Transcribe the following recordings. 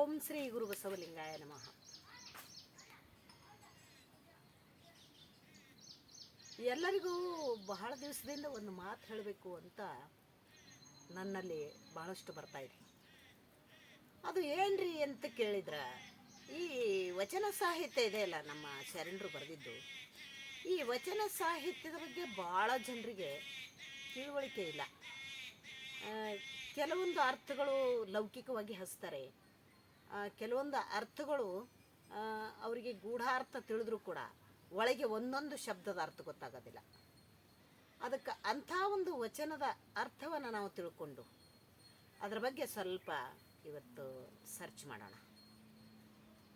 ಓಂ ಶ್ರೀ ಗುರು ಬಸವಲಿಂಗಾಯ ನಮಃ. ಎಲ್ಲರಿಗೂ ಬಹಳ ದಿವಸದಿಂದ ಒಂದು ಮಾತು ಹೇಳಬೇಕು ಅಂತ ನನ್ನಲ್ಲಿ ಬಹಳಷ್ಟು ಬರ್ತಾ ಇದೆ. ಅದು ಏನ್ರಿ ಅಂತ ಕೇಳಿದ್ರೆ, ಈ ವಚನ ಸಾಹಿತ್ಯ ಇದೆ ಅಲ್ಲ, ನಮ್ಮ ಶರಣರು ಬರೆದಿದ್ದು. ಈ ವಚನ ಸಾಹಿತ್ಯದ ಬಗ್ಗೆ ಭಾಳ ಜನರಿಗೆ ತಿಳುವಳಿಕೆ ಇಲ್ಲ. ಕೆಲವೊಂದು ಅರ್ಥಗಳು ಲೌಕಿಕವಾಗಿ ಹಚ್ತಾರೆ. ಕೆಲವೊಂದು ಅರ್ಥಗಳು ಅವರಿಗೆ ಗೂಢಾರ್ಥ ತಿಳಿದ್ರೂ ಕೂಡ ಒಳಗೆ ಒಂದೊಂದು ಶಬ್ದದ ಅರ್ಥ ಗೊತ್ತಾಗೋದಿಲ್ಲ. ಅದಕ್ಕೆ ಅಂಥ ಒಂದು ವಚನದ ಅರ್ಥವನ್ನು ನಾವು ತಿಳ್ಕೊಂಡು ಅದರ ಬಗ್ಗೆ ಸ್ವಲ್ಪ ಇವತ್ತು ಸರ್ಚ್ ಮಾಡೋಣ.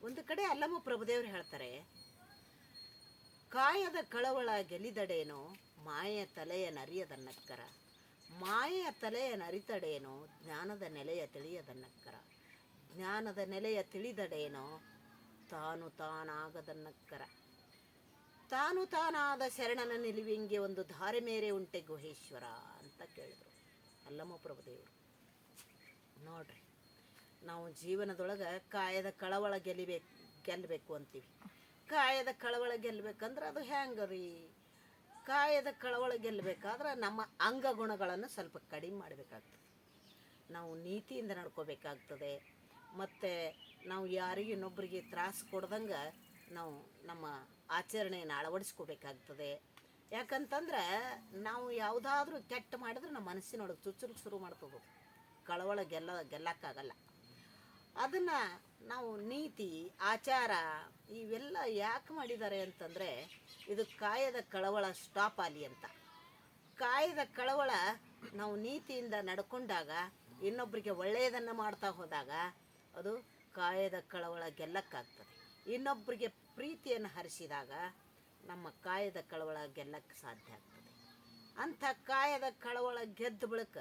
ಒಂದು ಕಡೆ ಅಲ್ಲಮ್ಮ ಪ್ರಭುದೇವರು ಹೇಳ್ತಾರೆ, ಕಾಯದ ಕಳವಳ ಗೆಲಿದಡೇನೋ, ಮಾಯ ತಲೆಯ ನರಿಯದನ್ನಕ್ಕರ ಮಾಯ ತಲೆಯ ನರಿತಡೇನೋ, ಜ್ಞಾನದ ನೆಲೆಯ ತಿಳಿಯದನ್ನಕ್ಕರ ಜ್ಞಾನದ ನೆಲೆಯ ತಿಳಿದಡೇನೋ, ತಾನು ತಾನಾಗದನ್ನಕ್ಕರ ತಾನು ತಾನಾದ ಶರಣನ ನಿಲುವಿಂಗೆ ಒಂದು ಧಾರೆ ಮೇರೆ ಉಂಟೆ ಗುಹೇಶ್ವರ ಅಂತ ಕೇಳಿದರು. ಅಲ್ಲಮ್ಮ ಪ್ರಭುದೇವರು. ನೋಡ್ರಿ, ನಾವು ಜೀವನದೊಳಗೆ ಕಾಯದ ಕಳವಳ ಗೆಲಿಬೇಕು ಗೆಲ್ಲಬೇಕು ಅಂತೀವಿ. ಕಾಯದ ಕಳವಳ ಗೆಲ್ಲಬೇಕಂದ್ರೆ ಅದು ಹೆಂಗೆ ರೀ ಕಾಯದ ಕಳವಳ ಗೆಲ್ಲಬೇಕಾದ್ರೆ ನಮ್ಮ ಅಂಗಗುಣಗಳನ್ನು ಸ್ವಲ್ಪ ಕಡಿಮೆ ಮಾಡಬೇಕಾಗ್ತದೆ. ನಾವು ನೀತಿಯಿಂದ ನಡ್ಕೋಬೇಕಾಗ್ತದೆ. ಮತ್ತು ನಾವು ಯಾರಿಗೂ ಇನ್ನೊಬ್ಬರಿಗೆ ತ್ರಾಸು ಕೊಡ್ದಂಗೆ ನಾವು ನಮ್ಮ ಆಚರಣೆಯನ್ನು ಅಳವಡಿಸ್ಕೋಬೇಕಾಗ್ತದೆ. ಯಾಕಂತಂದ್ರೆ ನಾವು ಯಾವುದಾದ್ರೂ ಕೆಟ್ಟ ಮಾಡಿದ್ರೆ ನಮ್ಮ ಮನಸ್ಸಿನೊಳಗೆ ಚುಚ್ಚುರು ಶುರು ಮಾಡ್ತದೆ ಕಳವಳ ಗೆಲ್ಲ, ಗೆಲ್ಲಕ್ಕಾಗಲ್ಲ. ಅದನ್ನು ನಾವು ನೀತಿ, ಆಚಾರ ಇವೆಲ್ಲ ಯಾಕೆ ಮಾಡಿದ್ದಾರೆ ಅಂತಂದರೆ ಇದು ಕಾಯದ ಕಳವಳ ಸ್ಟಾಪ್ ಆಗಲಿ ಅಂತ. ಕಾಯದ ಕಳವಳ ನಾವು ನೀತಿಯಿಂದ ನಡ್ಕೊಂಡಾಗ ಇನ್ನೊಬ್ಬರಿಗೆ ಒಳ್ಳೆಯದನ್ನು ಮಾಡ್ತಾ ಹೋದಾಗ ಅದು ಕಾಯದ ಕಳವಳ ಗೆಲ್ಲಕ್ಕಾಗ್ತದೆ. ಇನ್ನೊಬ್ಬರಿಗೆ ಪ್ರೀತಿಯನ್ನು ಹರಿಸಿದಾಗ ನಮ್ಮ ಕಾಯದ ಕಳವಳ ಗೆಲ್ಲಕ್ಕೆ ಸಾಧ್ಯ ಆಗ್ತದೆ. ಅಂಥ ಕಾಯದ ಕಳವಳ ಗೆದ್ದ ಬಳಿಕ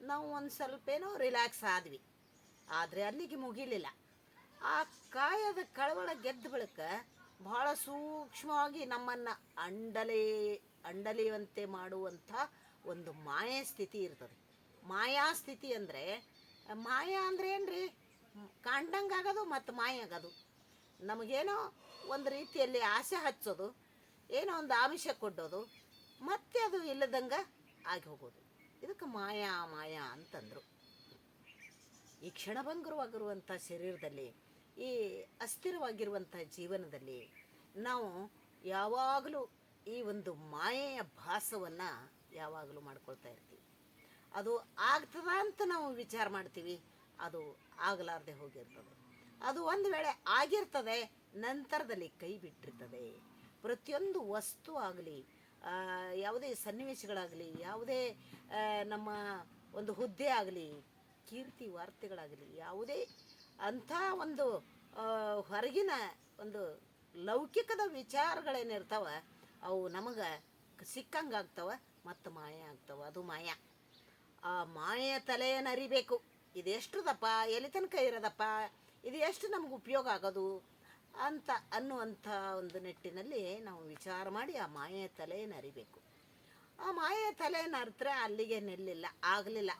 ನಾವು ಒಂದು ಸ್ವಲ್ಪ ಏನೋ ರಿಲ್ಯಾಕ್ಸ್ ಆದ್ವಿ. ಆದರೆ ಅಲ್ಲಿಗೆ ಮುಗಿಲಿಲ್ಲ. ಆ ಕಾಯದ ಕಳವಳ ಗೆದ್ದ ಬಳಿಕ ಬಹಳ ಸೂಕ್ಷ್ಮವಾಗಿ ನಮ್ಮನ್ನು ಅಂಡಲಿ, ಅಂಡಲಿಯುವಂತೆ ಮಾಡುವಂಥ ಒಂದು ಮಾಯಾ ಸ್ಥಿತಿ ಇರ್ತದೆ. ಮಾಯಾ ಸ್ಥಿತಿ ಅಂದರೆ, ಮಾಯಾ ಅಂದ್ರೆ ಏನ್ರಿ? ಕಾಣ್ದಂಗೆ ಆಗೋದು ಮತ್ತು ಮಾಯ ಆಗೋದು ನಮಗೇನೋ ಒಂದು ರೀತಿಯಲ್ಲಿ ಆಸೆ ಹಚ್ಚೋದು, ಏನೋ ಒಂದು ಆಮಿಷ ಕೊಡೋದು, ಮತ್ತೆ ಅದು ಇಲ್ಲದಂಗೆ ಆಗಿ ಹೋಗೋದು. ಇದಕ್ಕೆ ಮಾಯಾ ಮಾಯಾ ಅಂತಂದರು. ಈ ಕ್ಷಣಭಂಗುರವಾಗಿರುವಂಥ ಶರೀರದಲ್ಲಿ, ಈ ಅಸ್ಥಿರವಾಗಿರುವಂಥ ಜೀವನದಲ್ಲಿ ನಾವು ಯಾವಾಗಲೂ ಈ ಒಂದು ಮಾಯೆಯ ಭಾಸವನ್ನು ಯಾವಾಗಲೂ ಮಾಡ್ಕೊಳ್ತಾ ಇರ್ತೀವಿ. ಅದು ಆಗ್ತದ ಅಂತ ನಾವು ವಿಚಾರ ಮಾಡ್ತೀವಿ. ಅದು ಆಗಲಾರ್ದೆ ಹೋಗಿರ್ತದೆ. ಅದು ಒಂದು ವೇಳೆ ಆಗಿರ್ತದೆ, ನಂತರದಲ್ಲಿ ಕೈ ಬಿಟ್ಟಿರ್ತದೆ. ಪ್ರತಿಯೊಂದು ವಸ್ತು ಆಗಲಿ ಯಾವುದೇ ಸನ್ನಿವೇಶಗಳಾಗಲಿ, ಯಾವುದೇ ನಮ್ಮ ಒಂದು ಹುದ್ದೆ ಆಗಲಿ, ಕೀರ್ತಿ ವಾರ್ತೆಗಳಾಗಲಿ, ಯಾವುದೇ ಅಂಥ ಒಂದು ಹೊರಗಿನ ಒಂದು ಲೌಕಿಕದ ವಿಚಾರಗಳೇನಿರ್ತಾವ, ಅವು ನಮಗೆ ಸಿಕ್ಕಂಗೆ ಆಗ್ತವೆ ಮತ್ತು ಮಾಯ ಆಗ್ತವೆ. ಅದು ಮಾಯ. ಆ ಮಾಯ ತಲೆಯನ್ನು ಅರಿಬೇಕು. ಇದು ದಪ್ಪ ಎಲ್ಲಿ ತನಕ ಇರೋದಪ್ಪ? ಇದು ಎಷ್ಟು ನಮ್ಗೆ ಉಪಯೋಗ ಆಗೋದು? ಅಂತ ಅನ್ನುವಂಥ ಒಂದು ನಿಟ್ಟಿನಲ್ಲಿ ನಾವು ವಿಚಾರ ಮಾಡಿ ಆ ಮಾಯೆಯ ತಲೆಯನ್ನು ಅರಿಬೇಕು ಆ ಮಾಯೆಯ ತಲೆಯನ್ನು ಅರಿತ್ರೆ ಅಲ್ಲಿಗೆ ನಿಲ್ಲಿಲ್ಲ, ಆಗಲಿಲ್ಲ.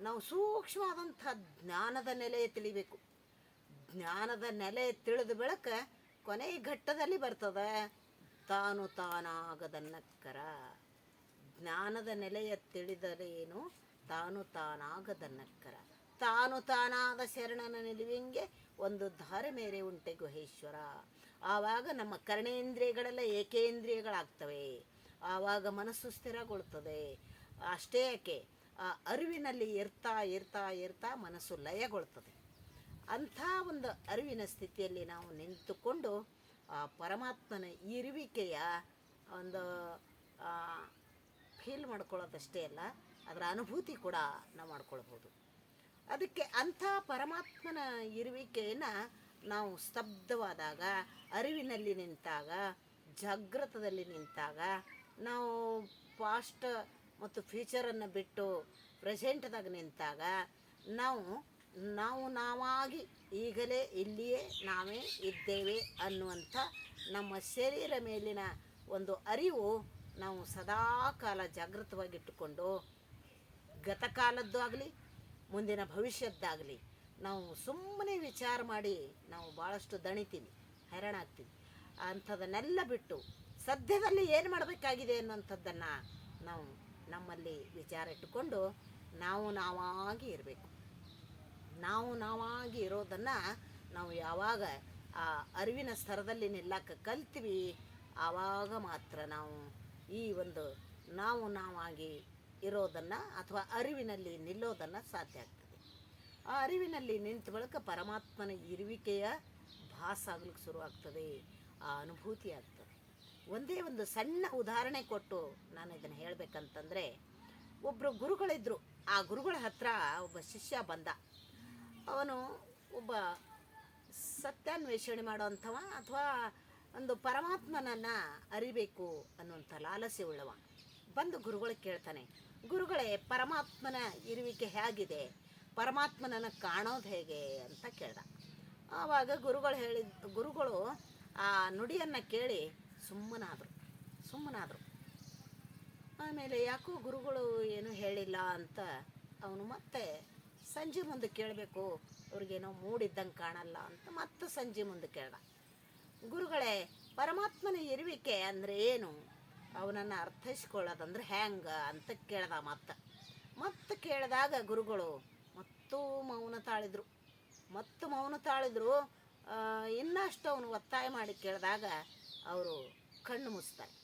ನಾವು ಸೂಕ್ಷ್ಮವಾದಂಥ ಜ್ಞಾನದ ನೆಲೆ ತಿಳಿಬೇಕು. ಜ್ಞಾನದ ನೆಲೆ ತಿಳಿದ ಬೆಳಕ ಕೊನೆಯ ಘಟ್ಟದಲ್ಲಿ ಬರ್ತದೆ. ತಾನು ತಾನಾಗದನ್ನಕ್ಕರ. ಜ್ಞಾನದ ನೆಲೆಯ ತಿಳಿದರೇನು? ತಾನು ತಾನಾಗದನ್ನಕ್ಕರ. ತಾನು ತಾನಾದ ಶರಣನ ನಿಲುವಿಂಗೆ ಒಂದು ಧಾರೆ ಮೇರೆ ಉಂಟೆ ಗುಹೇಶ್ವರ. ಆವಾಗ ನಮ್ಮ ಕರ್ಣೇಂದ್ರಿಯಗಳೆಲ್ಲ ಏಕೇಂದ್ರಿಯಗಳಾಗ್ತವೆ. ಆವಾಗ ಮನಸ್ಸು ಸ್ಥಿರಗೊಳ್ತದೆ. ಅಷ್ಟೇ ಯಾಕೆ, ಆ ಅರಿವಿನಲ್ಲಿ ಇರ್ತಾ ಇರ್ತಾ ಇರ್ತಾ ಮನಸ್ಸು ಲಯಗೊಳ್ತದೆ. ಅಂಥ ಒಂದು ಅರಿವಿನ ಸ್ಥಿತಿಯಲ್ಲಿ ನಾವು ನಿಂತುಕೊಂಡು, ಆ ಪರಮಾತ್ಮನ ಇರುವಿಕೆಯ ಒಂದು ಫೀಲ್ ಮಾಡ್ಕೊಳ್ಳೋದಷ್ಟೇ ಅಲ್ಲ, ಅದರ ಅನುಭೂತಿ ಕೂಡ ನಾವು ಮಾಡ್ಕೊಳ್ಬೋದು. ಅದಕ್ಕೆ ಅಂಥ ಪರಮಾತ್ಮನ ಇರುವಿಕೆಯನ್ನು ನಾವು ಸ್ತಬ್ಧವಾದಾಗ, ಅರಿವಿನಲ್ಲಿ ನಿಂತಾಗ ಜಾಗೃತದಲ್ಲಿ ನಿಂತಾಗ, ನಾವು ಪಾಸ್ಟ್ ಮತ್ತು ಫ್ಯೂಚರನ್ನು ಬಿಟ್ಟು ಪ್ರೆಸೆಂಟ್ದಾಗ ನಿಂತಾಗ, ನಾವು ನಾವು ನಾವಾಗಿ ಈಗಲೇ ಇಲ್ಲಿಯೇ ನಾವೇ ಇದ್ದೇವೆ ಅನ್ನುವಂಥ ನಮ್ಮ ಶರೀರ ಮೇಲಿನ ಒಂದು ಅರಿವು ನಾವು ಸದಾ ಕಾಲ ಜಾಗೃತವಾಗಿಟ್ಟುಕೊಂಡು, ಗತಕಾಲದ್ದು ಆಗಲಿ ಮುಂದಿನ ಭವಿಷ್ಯದ್ದಾಗಲಿ, ನಾವು ಸುಮ್ಮನೆ ವಿಚಾರ ಮಾಡಿ ನಾವು ಭಾಳಷ್ಟು ದಣಿತೀವಿ, ಹೈರಾಣಾಗ್ತೀವಿ. ಅಂಥದನ್ನೆಲ್ಲ ಬಿಟ್ಟು ಸದ್ಯದಲ್ಲಿ ಏನು ಮಾಡಬೇಕಾಗಿದೆ ಅನ್ನೋಂಥದ್ದನ್ನು ನಾವು ನಮ್ಮಲ್ಲಿ ವಿಚಾರ ಇಟ್ಟುಕೊಂಡು ನಾವು ನಾವಾಗಿ ಇರಬೇಕು. ನಾವು ನಾವಾಗಿ ಇರೋದನ್ನು ನಾವು ಯಾವಾಗ ಆ ಅರಿವಿನ ಸ್ತರದಲ್ಲಿ ನಿಲ್ಲಕ್ಕೆ ಕಲ್ತೀವಿ, ಆವಾಗ ಮಾತ್ರ ನಾವು ಈ ಒಂದು ನಾವು ನಾವಾಗಿ ಇರೋದನ್ನು ಅಥವಾ ಅರಿವಿನಲ್ಲಿ ನಿಲ್ಲೋದನ್ನು ಸಾಧ್ಯ ಆಗ್ತದೆ. ಆ ಅರಿವಿನಲ್ಲಿ ನಿಂತ ಬಳಿಕ ಪರಮಾತ್ಮನ ಇರುವಿಕೆಯ ಭಾಸ ಆಗ್ಲಿಕ್ಕೆ ಶುರುವಾಗ್ತದೆ, ಆ ಅನುಭೂತಿ ಆಗ್ತದೆ. ಒಂದೇ ಒಂದು ಸಣ್ಣ ಉದಾಹರಣೆ ಕೊಟ್ಟು ನಾನು ಇದನ್ನು ಹೇಳಬೇಕಂತಂದರೆ ಒಬ್ಬರು ಗುರುಗಳಿದ್ದರು ಆ ಗುರುಗಳ ಹತ್ರ ಒಬ್ಬ ಶಿಷ್ಯ ಬಂದ. ಅವನು ಒಬ್ಬ ಸತ್ಯಾನ್ವೇಷಣೆ ಮಾಡೋವಂಥವ ಅಥವಾ ಒಂದು ಪರಮಾತ್ಮನನ್ನು ಅರಿಬೇಕು ಅನ್ನುವಂಥ ಲಾಲಸೆ ಉಳ್ಳವ. ಬಂದು ಗುರುಗಳಿಗೆ ಕೇಳ್ತಾನೆ, ಗುರುಗಳೇ, ಪರಮಾತ್ಮನ ಇರುವಿಕೆ ಹೇಗಿದೆ? ಪರಮಾತ್ಮನನ್ನು ಕಾಣೋದು ಹೇಗೆ? ಅಂತ ಕೇಳ್ದ. ಆವಾಗ ಗುರುಗಳು ಹೇಳಿದ ಗುರುಗಳು ಆ ನುಡಿಯನ್ನು ಕೇಳಿ ಸುಮ್ಮನಾದರು ಸುಮ್ಮನಾದರು. ಆಮೇಲೆ ಯಾಕೋ ಗುರುಗಳು ಏನು ಹೇಳಿಲ್ಲ ಅಂತ ಅವನು ಮತ್ತೆ ಸಂಜೆ ಮುಂದೆ ಕೇಳಬೇಕು, ಅವ್ರಿಗೇನೋ ಮೂಡಿದ್ದಂಗೆ ಕಾಣಲ್ಲ ಅಂತ ಮತ್ತೆ ಸಂಜೆ ಮುಂದೆ ಕೇಳ್ದ. ಗುರುಗಳೇ, ಪರಮಾತ್ಮನ ಇರುವಿಕೆ ಅಂದರೆ ಏನು? ಅವನನ್ನು ಅರ್ಥೈಸ್ಕೊಳ್ಳೋದಂದ್ರೆ ಹ್ಯಾಂಗ ಅಂತ ಕೇಳ್ದ ಮತ್ತೆ. ಮತ್ತೆ ಕೇಳಿದಾಗ ಗುರುಗಳು ಮತ್ತೂ ಮೌನ ತಾಳಿದ್ರು. ಮತ್ತು ಮೌನ ತಾಳಿದ್ರು ಇನ್ನಷ್ಟು ಅವನು ಒತ್ತಾಯ ಮಾಡಿ ಕೇಳಿದಾಗ ಅವರು ಕಣ್ಣು ಮುಚ್ತಾರೆ.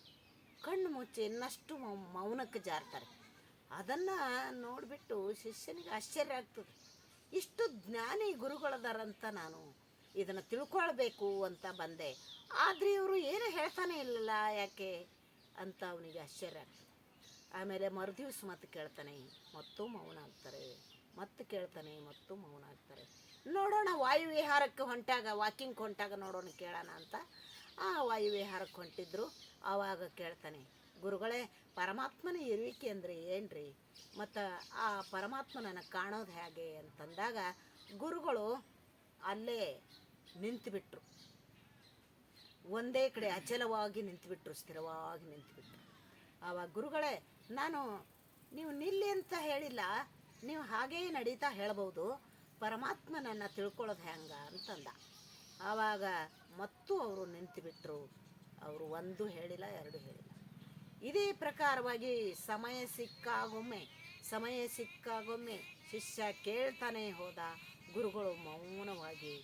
ಕಣ್ಣು ಮುಚ್ಚಿ ಇನ್ನಷ್ಟು ಮೌನಕ್ಕೆ ಜಾರ್ತಾರೆ. ಅದನ್ನು ನೋಡಿಬಿಟ್ಟು ಶಿಷ್ಯನಿಗೆ ಆಶ್ಚರ್ಯ ಆಗ್ತದೆ. ಇಷ್ಟು ಜ್ಞಾನಿ ಗುರುಗಳದಾರಂತ ನಾನು ಇದನ್ನು ತಿಳ್ಕೊಳ್ಬೇಕು ಅಂತ ಬಂದೆ. ಆದರೆ ಇವರು ಏನು ಹೇಳ್ತಾನೆ ಇಲ್ಲಲ್ಲ ಯಾಕೆ? ಅಂತ ಅವನಿಗೆ ಆಶ್ಚರ್ಯ ಆಗ್ತದೆ. ಆಮೇಲೆ ಮರುದಿವ್ಸ ಮತ್ತೆ ಕೇಳ್ತಾನೆ, ಮತ್ತೂ ಮೌನ ಆಗ್ತಾರೆ. ಮತ್ತೆ ಕೇಳ್ತಾನೆ, ಮತ್ತೂ ಮೌನ ಆಗ್ತಾರೆ. ನೋಡೋಣ ವಾಯುವಿಹಾರಕ್ಕೆ ಹೊಂಟಾಗ, ವಾಕಿಂಗ್ ಹೊಂಟಾಗ ನೋಡೋಣ ಕೇಳೋಣ ಅಂತ. ಆ ವಾಯುವಿಹಾರಕ್ಕೆ ಹೊಂಟಿದ್ರು. ಆವಾಗ ಕೇಳ್ತಾನೆ, ಗುರುಗಳೇ, ಪರಮಾತ್ಮನ ಇರುವಿಕೆ ಅಂದರೆ ಏನ್ರಿ? ಮತ್ತು, ಆ ಪರಮಾತ್ಮನನ್ನು ಕಾಣೋದು ಹೇಗೆ? ಅಂತಂದಾಗ, ಗುರುಗಳು ಅಲ್ಲೇ ನಿಂತುಬಿಟ್ರು. ಒಂದೇ ಕಡೆ ಅಚಲವಾಗಿ ನಿಂತುಬಿಟ್ರು, ಸ್ಥಿರವಾಗಿ ನಿಂತುಬಿಟ್ರು. ಆವಾಗ ಗುರುಗಳೇ, ನಾನು ನೀವು ನಿಲ್ಲಿ ಅಂತ ಹೇಳಿಲ್ಲ, ನೀವು ಹಾಗೇ ನಡೀತಾ ಹೇಳ್ಬೋದು ಪರಮಾತ್ಮನನ್ನು ತಿಳ್ಕೊಳ್ಳೋದು ಹೆಂಗ ಅಂತಂದ. ಆವಾಗ ಮತ್ತು ಅವರು ನಿಂತುಬಿಟ್ರು, ಅವರು ಒಂದು ಹೇಳಿಲ್ಲ, ಎರಡು ಹೇಳಿಲ್ಲ. ಇದೇ ಪ್ರಕಾರವಾಗಿ ಸಮಯ ಸಿಕ್ಕಾಗೊಮ್ಮೆ ಸಮಯ ಸಿಕ್ಕಾಗೊಮ್ಮೆ ಶಿಷ್ಯ ಕೇಳ್ತಾನೆ ಹೋದ, ಗುರುಗಳು ಮೌನವಾಗಿ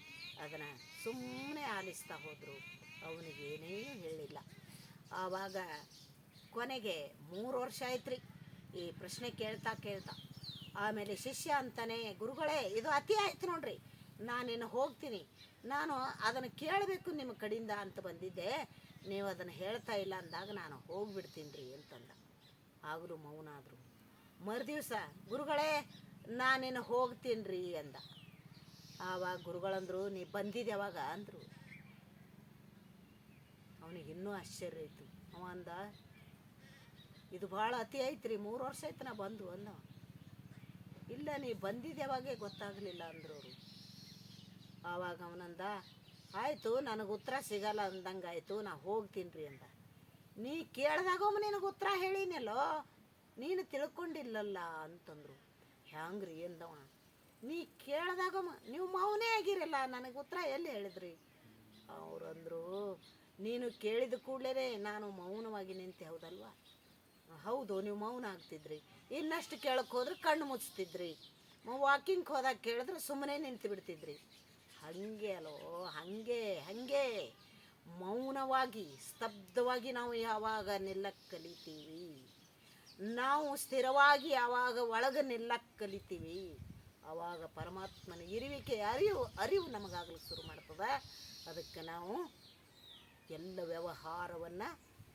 ಅದನ್ನು ಸುಮ್ಮನೆ ಆಲಿಸ್ತಾ ಹೋದರು. ಅವನಿಗೆ ಏನೇನು ಹೇಳಿಲ್ಲ. ಆವಾಗ ಕೊನೆಗೆ ಮೂರು ವರ್ಷ ಆಯ್ತು ರೀ ಈ ಪ್ರಶ್ನೆ ಕೇಳ್ತಾ ಕೇಳ್ತಾ. ಆಮೇಲೆ ಶಿಷ್ಯ ಅಂತಾನೆ, ಗುರುಗಳೇ, ಇದು ಅತಿ ಆಯ್ತು ನೋಡ್ರಿ. ನಾನೇನು ಹೋಗ್ತೀನಿ. ನಾನು ಅದನ್ನು ಕೇಳಬೇಕು ನಿಮ್ಮ ಕಡೆಯಿಂದ ಅಂತ ಬಂದಿದ್ದೆ. ನೀವು ಅದನ್ನು ಹೇಳ್ತಾ ಇಲ್ಲ ಅಂದಾಗ ನಾನು ಹೋಗ್ಬಿಡ್ತೀನಿ ರೀ ಅಂತಂದ. ಆಗಲೂ ಮೌನ ಆದರು ಮರುದಿವ್ಸ, ಗುರುಗಳೇ, ನಾನೇನು ಹೋಗ್ತೀನಿ ರೀ ಅಂದ. ಆವಾಗ ಗುರುಗಳಂದರು, ನೀ ಬಂದಿದ್ದೆ ಯಾವಾಗ? ಅಂದರು. ಅವನಿಗೆ ಇನ್ನೂ ಆಶ್ಚರ್ಯ ಆಯಿತು. ಅವ ಅಂದ, ಇದು ಭಾಳ ಅತಿ ಐತ್ರಿ ಮೂರು ವರ್ಷ ಆಯ್ತು ನಾ ಬಂದು, ಅಂದ ಇಲ್ಲ, ನೀ ಬಂದಿದ್ದೇವಾಗೆ ಗೊತ್ತಾಗಲಿಲ್ಲ, ಅಂದ್ರು ಅವರು. ಆವಾಗ ಅವನಂದ ಆಯಿತು, ನನಗೆ ಉತ್ತರ ಸಿಗಲ್ಲ ಅಂದಂಗೆ ಆಯಿತು, ನಾ ಹೋಗ್ತೀನಿ ರೀ ಅಂದ. ನೀ ಕೇಳ್ದಾಗೊಮ್ಮೆ ನಿನಗೆ ಉತ್ತರ ಹೇಳಿನಲ್ಲೋ, ನೀನು ತಿಳ್ಕೊಂಡಿಲ್ಲಲ್ಲ, ಅಂತಂದರು. ಹ್ಯಾಂಗ್ರಿ ಅಂದವ ನೀ ಕೇಳ್ದಾಗೊಮ್ಮ ನೀವು ಮೌನೇ ಆಗಿರಲ್ಲ, ನನಗೆ ಉತ್ತರ ಎಲ್ಲಿ ಹೇಳಿದ್ರಿ? ಅವರಂದ್ರು ನೀನು ಕೇಳಿದ ಕೂಡಲೇ ನಾನು ಮೌನವಾಗಿ ನಿಂತೆ ಹೌದಲ್ವಾ? ಹೌದು, ನೀವು ಮೌನ ಆಗ್ತಿದ್ರಿ. ಇನ್ನಷ್ಟು ಕೇಳಕ್ಕೆ ಹೋದ್ರೆ ಕಣ್ಣು ಮುಚ್ತಿದ್ರಿ. ವಾಕಿಂಗ್ ಹೋದಾಗ ಕೇಳಿದ್ರೆ ಸುಮ್ಮನೆ ನಿಂತು ಬಿಡ್ತಿದ್ರಿ. ಹಾಗೆ ಅಲೋ, ಹಾಗೆ, ಹಂಗೆ. ಮೌನವಾಗಿ, ಸ್ತಬ್ಧವಾಗಿ ನಾವು ಯಾವಾಗ ನಿಲ್ಲಕ್ಕೆ ಕಲಿತೀವಿ ನಾವು ಸ್ಥಿರವಾಗಿ ಯಾವಾಗ ಒಳಗೆ ನಿಲ್ಲಕ್ಕೆ ಕಲಿತೀವಿ ಆವಾಗ ಪರಮಾತ್ಮನ ಇರುವಿಕೆ, ಅರಿವು ಅರಿವು ನಮಗಾಗಲಿಕ್ಕೆ ಶುರು ಮಾಡ್ತದೆ. ಅದಕ್ಕೆ ನಾವು ಎಲ್ಲ ವ್ಯವಹಾರವನ್ನು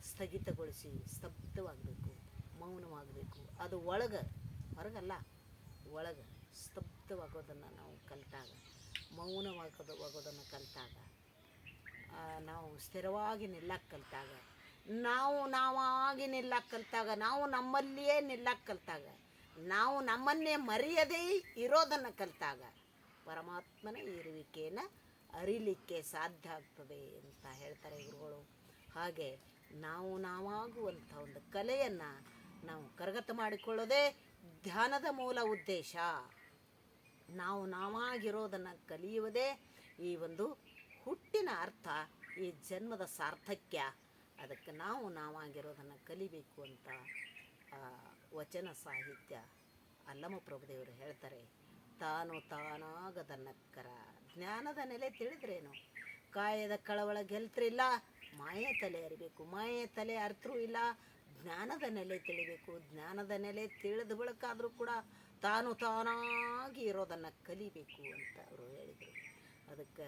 ಸ್ಥಗಿತಗೊಳಿಸಿ, ಸ್ತಬ್ಧವಾಗಬೇಕು, ಮೌನವಾಗಬೇಕು. ಅದು ಒಳಗೆ, ಹೊರಗಲ್ಲ, ಒಳಗೆ ಸ್ತಬ್ಧವಾಗೋದನ್ನು ನಾವು ಕಲಿತಾಗ ಮೌನವಾಗೋದು ಆಗೋದನ್ನು ಕಲಿತಾಗ ನಾವು ಸ್ಥಿರವಾಗಿ ನಿಲ್ಲಕ್ಕೆ ಕಲಿತಾಗ. ನಾವು, ನಾವಾಗಿ ನಿಲ್ಲಕ್ಕೆ ಕಲಿತಾಗ, ನಾವು ನಮ್ಮಲ್ಲಿಯೇ ನಿಲ್ಲಕ್ಕೆ ಕಲಿತಾಗ. ನಾವು ನಮ್ಮನ್ನೇ ಮರೆಯದೇ ಇರೋದನ್ನು ಕಲಿತಾಗ. ಪರಮಾತ್ಮನ ಇರುವಿಕೆಯನ್ನು ಅರಿಲಿಕ್ಕೆ ಸಾಧ್ಯ ಆಗ್ತದೆ ಅಂತ ಹೇಳ್ತಾರೆ ಗುರುಗಳು. ಹಾಗೆ ನಾವು ನಾವಾಗುವಂಥ ಒಂದು ಕಲೆಯನ್ನು ನಾವು ಕರಗತ ಮಾಡಿಕೊಳ್ಳೋದೇ ಧ್ಯಾನದ ಮೂಲ ಉದ್ದೇಶ. ನಾವು ನಾವಾಗಿರೋದನ್ನು ಕಲಿಯುವುದೇ ಈ ಒಂದು ಹುಟ್ಟಿನ ಅರ್ಥ, ಈ ಜನ್ಮದ ಸಾರ್ಥಕ್ಯ. ಅದಕ್ಕೆ ನಾವು ನಾವಾಗಿರೋದನ್ನು ಕಲಿಬೇಕು ಅಂತ ವಚನ ಸಾಹಿತ್ಯ ಅಲ್ಲಮ ಪ್ರಭುದೇವರು ಹೇಳ್ತಾರೆ, ತಾನು ತಾನಾಗದ ನಕ್ಕರ. ಜ್ಞಾನದ ನೆಲೆ ತಿಳಿದ್ರೇನು? ಕಾಯದ ಕಳವಳ ಗೆಲ್ತ್ರಿಲ್ಲ, ಮಾಯೆ ತಲೆ ಅರಿಬೇಕು. ಮಾಯೆ ತಲೆ ಅರ್ಥರೂ ಇಲ್ಲ, ಜ್ಞಾನದ ನೆಲೆ ತಿಳಿಬೇಕು. ಜ್ಞಾನದ ನೆಲೆ ತಿಳಿದ ಬಳಕಾದರೂ ಕೂಡ ತಾನು ತಾನಾಗಿ ಇರೋದನ್ನು ಕಲಿಬೇಕು ಅಂತ ಅವರು ಹೇಳಿದರು. ಅದಕ್ಕೆ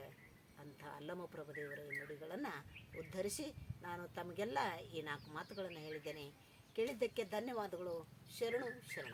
ಅಂಥ ಅಲ್ಲಮ ಪ್ರಭುದೇವರ ಈ ನುಡಿಗಳನ್ನು ಉದ್ಧರಿಸಿ ನಾನು ತಮಗೆಲ್ಲ ಈ ನಾಲ್ಕು ಮಾತುಗಳನ್ನು ಹೇಳಿದ್ದೇನೆ. ಕೇಳಿದ್ದಕ್ಕೆ ಧನ್ಯವಾದಗಳು. ಶರಣು ಶರಣ